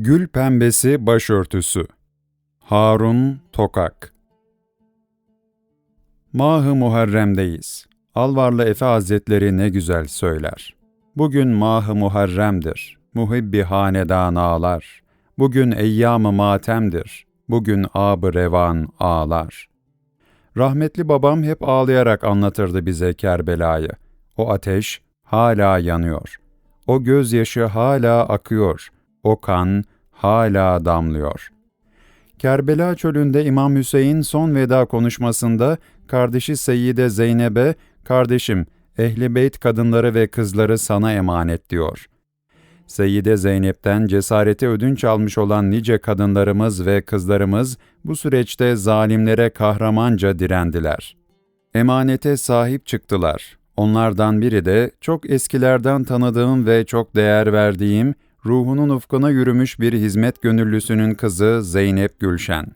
Gül pembesi başörtüsü Harun Tokak Mahı Muharrem'deyiz. Alvarlı Efe Hazretleri ne güzel söyler. Bugün Mahı Muharrem'dir. Muhibbi hanedan ağlar. Bugün eyyam-ı matemdir. Bugün ab-ı revan ağlar. Rahmetli babam hep ağlayarak anlatırdı bize Kerbela'yı. O ateş hala yanıyor. O gözyaşı hala akıyor.'' O kan hala damlıyor. Kerbela çölünde İmam Hüseyin son veda konuşmasında kardeşi Seyyide Zeynep'e, kardeşim, ehli beyt kadınları ve kızları sana emanet diyor. Seyyide Zeynep'ten cesareti ödünç almış olan nice kadınlarımız ve kızlarımız bu süreçte zalimlere kahramanca direndiler. Emanete sahip çıktılar. Onlardan biri de çok eskilerden tanıdığım ve çok değer verdiğim ruhunun ufkuna yürümüş bir hizmet gönüllüsünün kızı Zeynep Gülşen.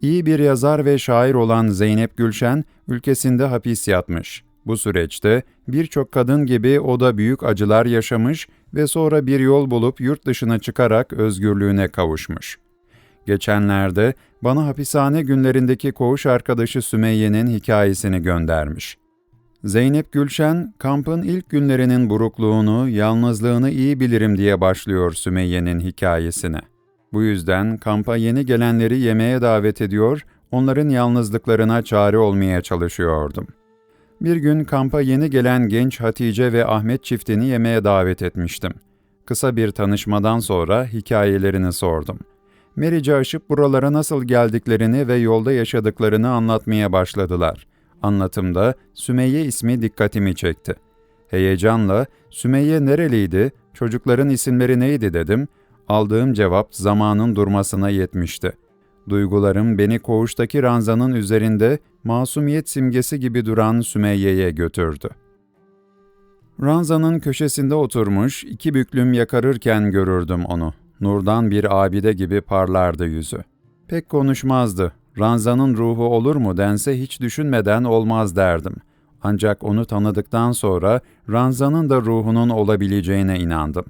İyi bir yazar ve şair olan Zeynep Gülşen, ülkesinde hapis yatmış. Bu süreçte birçok kadın gibi o da büyük acılar yaşamış ve sonra bir yol bulup yurt dışına çıkarak özgürlüğüne kavuşmuş. Geçenlerde bana hapishane günlerindeki koğuş arkadaşı Sümeyye'nin hikayesini göndermiş. Zeynep Gülşen, kampın ilk günlerinin burukluğunu, yalnızlığını iyi bilirim diye başlıyor Sümeyye'nin hikayesine. Bu yüzden kampa yeni gelenleri yemeğe davet ediyor, onların yalnızlıklarına çare olmaya çalışıyordum. Bir gün kampa yeni gelen genç Hatice ve Ahmet çiftini yemeğe davet etmiştim. Kısa bir tanışmadan sonra hikayelerini sordum. Meriç'i aşıp buralara nasıl geldiklerini ve yolda yaşadıklarını anlatmaya başladılar. Anlatımda Sümeyye ismi dikkatimi çekti. Heyecanla Sümeyye nereliydi, çocukların isimleri neydi dedim. Aldığım cevap zamanın durmasına yetmişti. Duygularım beni koğuştaki ranzanın üzerinde masumiyet simgesi gibi duran Sümeyye'ye götürdü. Ranzanın köşesinde oturmuş, iki büklüm yakarırken görürdüm onu. Nurdan bir abide gibi parlardı yüzü. Pek konuşmazdı, ranzanın ruhu olur mu dense hiç düşünmeden olmaz derdim. Ancak onu tanıdıktan sonra ranzanın da ruhunun olabileceğine inandım.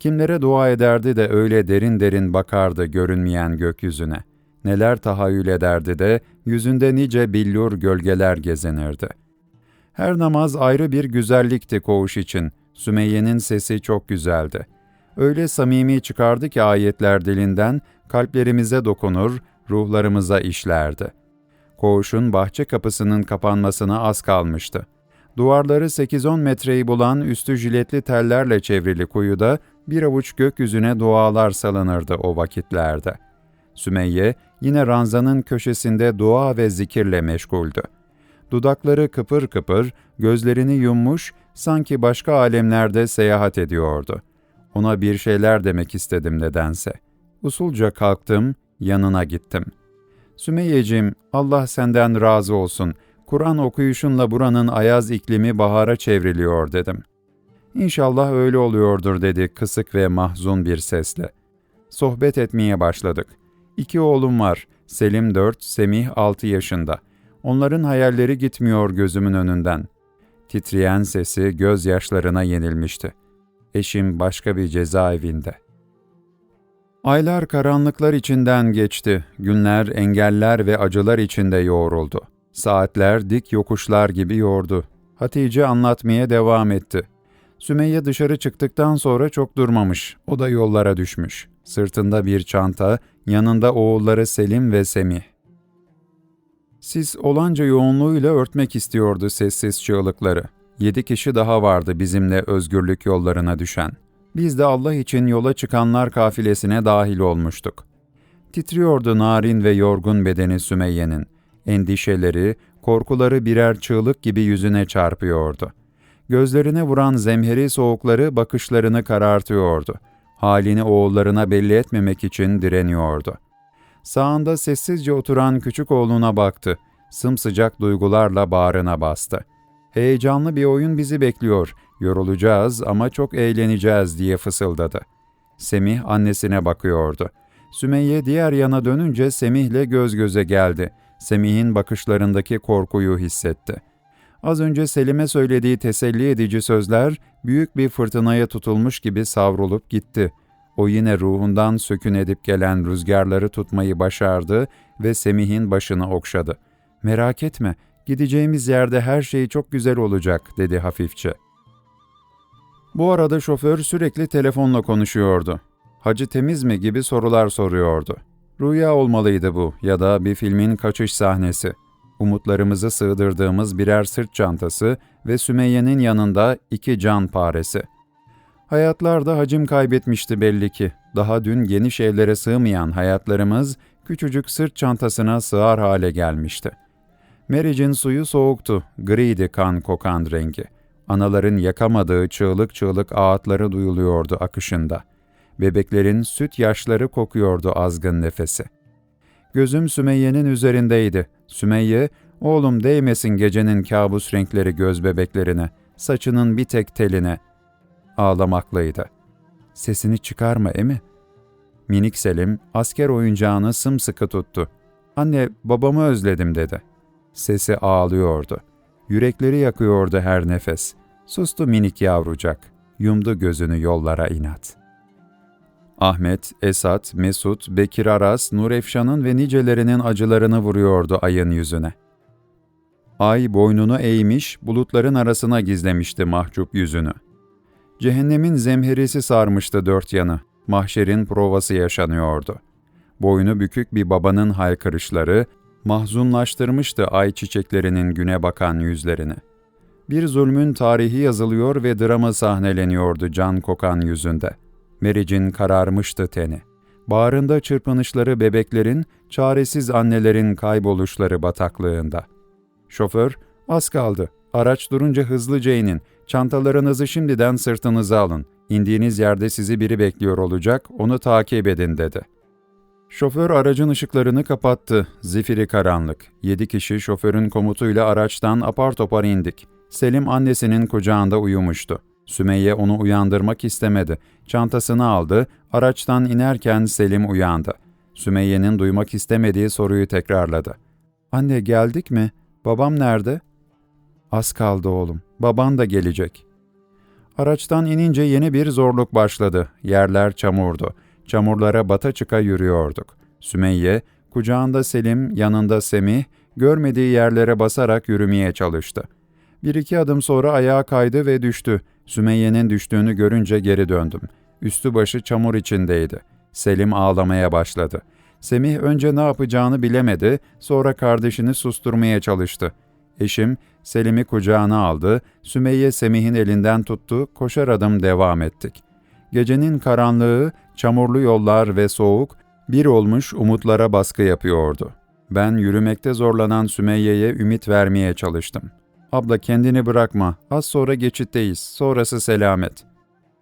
Kimlere dua ederdi de öyle derin derin bakardı görünmeyen gökyüzüne. Neler tahayyül ederdi de yüzünde nice billur gölgeler gezinirdi. Her namaz ayrı bir güzellikti koğuş için. Sümeyye'nin sesi çok güzeldi. Öyle samimi çıkardı ki ayetler dilinden kalplerimize dokunur, ruhlarımıza işlerdi. Koğuşun bahçe kapısının kapanmasına az kalmıştı. Duvarları 8-10 metreyi bulan üstü jiletli tellerle çevrili kuyuda bir avuç gökyüzüne dualar salınırdı o vakitlerde. Sümeyye yine ranzanın köşesinde dua ve zikirle meşguldü. Dudakları kıpır kıpır, gözlerini yummuş, sanki başka alemlerde seyahat ediyordu. Ona bir şeyler demek istedim nedense. Usulca kalktım, yanına gittim. Sümeyyeciğim, Allah senden razı olsun. Kur'an okuyuşunla buranın ayaz iklimi bahara çevriliyor dedim. İnşallah öyle oluyordur dedi kısık ve mahzun bir sesle. Sohbet etmeye başladık. İki oğlum var. Selim dört, Semih altı yaşında. Onların hayalleri gitmiyor gözümün önünden. Titreyen sesi gözyaşlarına yenilmişti. Eşim başka bir cezaevinde.'' Aylar karanlıklar içinden geçti, günler engeller ve acılar içinde yoğruldu. Saatler dik yokuşlar gibi yordu. Hatice anlatmaya devam etti. Sümeyye dışarı çıktıktan sonra çok durmamış, o da yollara düşmüş. Sırtında bir çanta, yanında oğulları Selim ve Semih. Sis olanca yoğunluğuyla örtmek istiyordu sessiz çığlıkları. Yedi kişi daha vardı bizimle özgürlük yollarına düşen.'' Biz de Allah için yola çıkanlar kafilesine dahil olmuştuk. Titriyordu narin ve yorgun bedeni Sümeyye'nin. Endişeleri, korkuları birer çığlık gibi yüzüne çarpıyordu. Gözlerine vuran zemheri soğukları bakışlarını karartıyordu. Halini oğullarına belli etmemek için direniyordu. Sağında sessizce oturan küçük oğluna baktı. Sımsıcak duygularla bağrına bastı. Heyecanlı bir oyun bizi bekliyor. Yorulacağız ama çok eğleneceğiz diye fısıldadı. Semih annesine bakıyordu. Sümeyye diğer yana dönünce Semih'le göz göze geldi. Semih'in bakışlarındaki korkuyu hissetti. Az önce Selim'e söylediği teselli edici sözler büyük bir fırtınaya tutulmuş gibi savrulup gitti. O yine ruhundan sökün edip gelen rüzgarları tutmayı başardı ve Semih'in başını okşadı. ''Merak etme, gideceğimiz yerde her şey çok güzel olacak.'' dedi hafifçe. Bu arada şoför sürekli telefonla konuşuyordu. Hacı temiz mi gibi sorular soruyordu. Rüya olmalıydı bu ya da bir filmin kaçış sahnesi. Umutlarımızı sığdırdığımız birer sırt çantası ve Sümeyye'nin yanında iki can paresi. Hayatlar da hacim kaybetmişti belli ki. Daha dün geniş evlere sığmayan hayatlarımız küçücük sırt çantasına sığar hale gelmişti. Meric'in suyu soğuktu, griydi kan kokan rengi. Anaların yakamadığı çığlık çığlık ağıtları duyuluyordu akışında. Bebeklerin süt yaşları kokuyordu azgın nefesi. Gözüm Sümeyye'nin üzerindeydi. Sümeyye, oğlum değmesin gecenin kabus renkleri göz bebeklerine, saçının bir tek teline. Ağlamaklıydı. Sesini çıkarma emi. Minik Selim asker oyuncağını sımsıkı tuttu. Anne babamı özledim dedi. Sesi ağlıyordu. Yürekleri yakıyordu her nefes. Sustu minik yavrucak. Yumdu gözünü yollara inat. Ahmet, Esat, Mesut, Bekir Aras, Nur Efşan'ın ve nicelerinin acılarını vuruyordu ayın yüzüne. Ay boynunu eğmiş, bulutların arasına gizlemişti mahcup yüzünü. Cehennemin zemherisi sarmıştı dört yanı, mahşerin provası yaşanıyordu. Boynu bükük bir babanın haykırışları, mahzunlaştırmıştı ay çiçeklerinin güne bakan yüzlerini. Bir zulmün tarihi yazılıyor ve drama sahneleniyordu can kokan yüzünde. Meric'in kararmıştı teni. Bağrında çırpınışları bebeklerin, çaresiz annelerin kayboluşları bataklığında. Şoför, az kaldı. Araç durunca hızlıca inin. Çantalarınızı şimdiden sırtınıza alın. İndiğiniz yerde sizi biri bekliyor olacak, onu takip edin dedi. Şoför aracın ışıklarını kapattı. Zifiri karanlık. Yedi kişi şoförün komutuyla araçtan apar topar indik. Selim annesinin kucağında uyumuştu. Sümeyye onu uyandırmak istemedi. Çantasını aldı, araçtan inerken Selim uyandı. Sümeyye'nin duymak istemediği soruyu tekrarladı. ''Anne geldik mi? Babam nerede?'' ''Az kaldı oğlum. Baban da gelecek.'' Araçtan inince yeni bir zorluk başladı. Yerler çamurdu. Çamurlara bata çıka yürüyorduk. Sümeyye, kucağında Selim, yanında Semih, görmediği yerlere basarak yürümeye çalıştı. Bir iki adım sonra ayağa kaydı ve düştü. Sümeyye'nin düştüğünü görünce geri döndüm. Üstü başı çamur içindeydi. Selim ağlamaya başladı. Semih önce ne yapacağını bilemedi, sonra kardeşini susturmaya çalıştı. Eşim Selim'i kucağına aldı, Sümeyye Semih'in elinden tuttu, koşar adım devam ettik. Gecenin karanlığı, çamurlu yollar ve soğuk, bir olmuş umutlara baskı yapıyordu. Ben yürümekte zorlanan Sümeyye'ye ümit vermeye çalıştım. Abla kendini bırakma, az sonra geçitteyiz, sonrası selamet.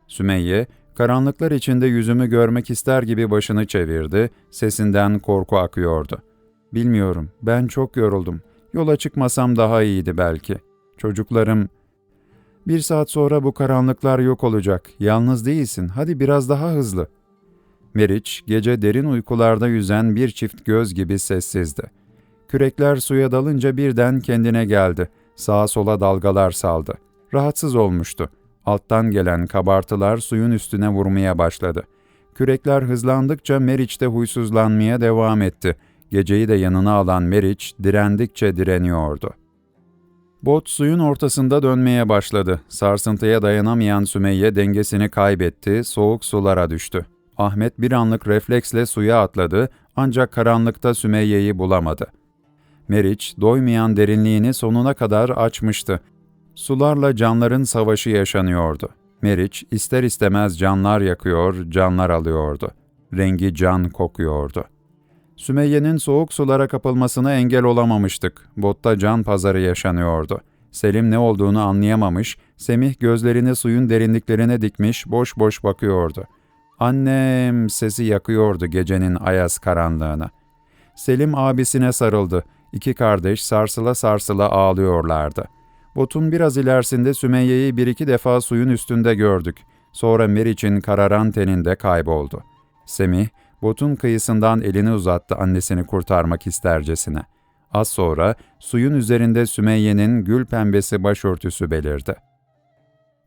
Sümeyye, karanlıklar içinde yüzümü görmek ister gibi başını çevirdi, sesinden korku akıyordu. Bilmiyorum, ben çok yoruldum. Yola çıkmasam daha iyiydi belki. Çocuklarım... Bir saat sonra bu karanlıklar yok olacak. Yalnız değilsin. Hadi biraz daha hızlı. Meriç, gece derin uykularda yüzen bir çift göz gibi sessizdi. Kürekler suya dalınca birden kendine geldi. Sağa sola dalgalar saldı. Rahatsız olmuştu. Alttan gelen kabartılar suyun üstüne vurmaya başladı. Kürekler hızlandıkça Meriç de huysuzlanmaya devam etti. Geceyi de yanına alan Meriç direndikçe direniyordu. Bot suyun ortasında dönmeye başladı. Sarsıntıya dayanamayan Sümeyye dengesini kaybetti, soğuk sulara düştü. Ahmet bir anlık refleksle suya atladı ancak karanlıkta Sümeyye'yi bulamadı. Meriç, doymayan derinliğini sonuna kadar açmıştı. Sularla canların savaşı yaşanıyordu. Meriç, ister istemez canlar yakıyor, canlar alıyordu. Rengi can kokuyordu. Sümeyye'nin soğuk sulara kapılmasına engel olamamıştık. Botta can pazarı yaşanıyordu. Selim ne olduğunu anlayamamış, Semih gözlerini suyun derinliklerine dikmiş, boş boş bakıyordu. Annem sesi yakıyordu gecenin ayaz karanlığını. Selim abisine sarıldı. İki kardeş sarsıla sarsıla ağlıyorlardı. Botun biraz ilerisinde Sümeyye'yi bir iki defa suyun üstünde gördük. Sonra Meriç'in kararan teninde kayboldu. Semih, botun kıyısından elini uzattı annesini kurtarmak istercesine. Az sonra suyun üzerinde Sümeyye'nin gül pembesi başörtüsü belirdi.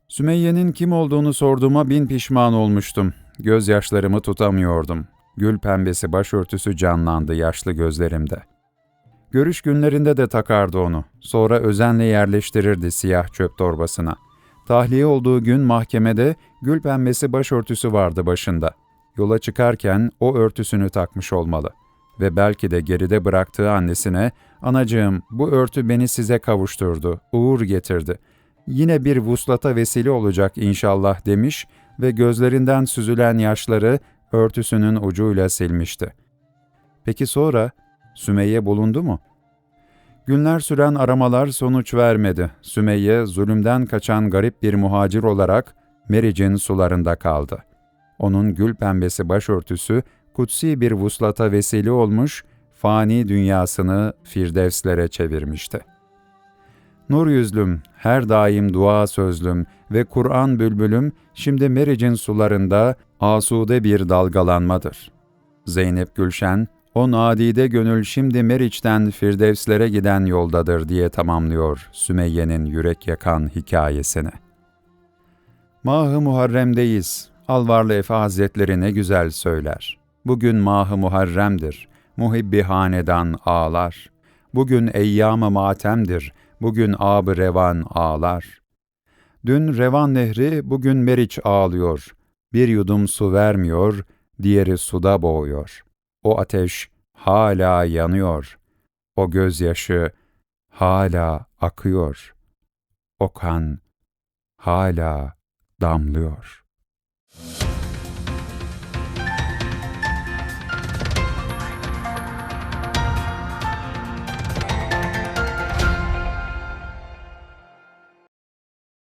Sümeyye'nin kim olduğunu sorduğuma bin pişman olmuştum. gözyaşlarımı tutamıyordum. Gül pembesi başörtüsü canlandı yaşlı gözlerimde. Görüş günlerinde de takardı onu. Sonra özenle yerleştirirdi siyah çöp torbasına. Tahliye olduğu gün mahkemede gül pembesi başörtüsü vardı başında. Yola çıkarken o örtüsünü takmış olmalı. Ve belki de geride bıraktığı annesine, ''Anacığım, bu örtü beni size kavuşturdu, uğur getirdi. Yine bir vuslata vesile olacak inşallah.'' demiş ve gözlerinden süzülen yaşları örtüsünün ucuyla silmişti. Peki sonra Sümeyye bulundu mu? Günler süren aramalar sonuç vermedi. Sümeyye zulümden kaçan garip bir muhacir olarak Meric'in sularında kaldı. Onun gül pembesi başörtüsü kutsi bir vuslata vesile olmuş, fani dünyasını firdevslere çevirmişti. Nur yüzlüm, her daim dua sözlüm ve Kur'an bülbülüm şimdi Meric'in sularında asude bir dalgalanmadır. Zeynep Gülşen, o nadide gönül şimdi Meriç'ten Firdevslere giden yoldadır diye tamamlıyor Sümeyye'nin yürek yakan hikayesini. Mah-ı Muharrem'deyiz. Alvarlı Efe Hazretleri ne güzel söyler. Bugün Mah-ı Muharrem'dir. Muhibbi hanedan ağlar. Bugün eyyam-ı matemdir. Bugün ab-ı revan ağlar. Dün Revan Nehri, bugün Meriç ağlıyor. Bir yudum su vermiyor, diğeri suda boğuyor. O ateş hala yanıyor. O gözyaşı hala akıyor. O kan hala damlıyor.''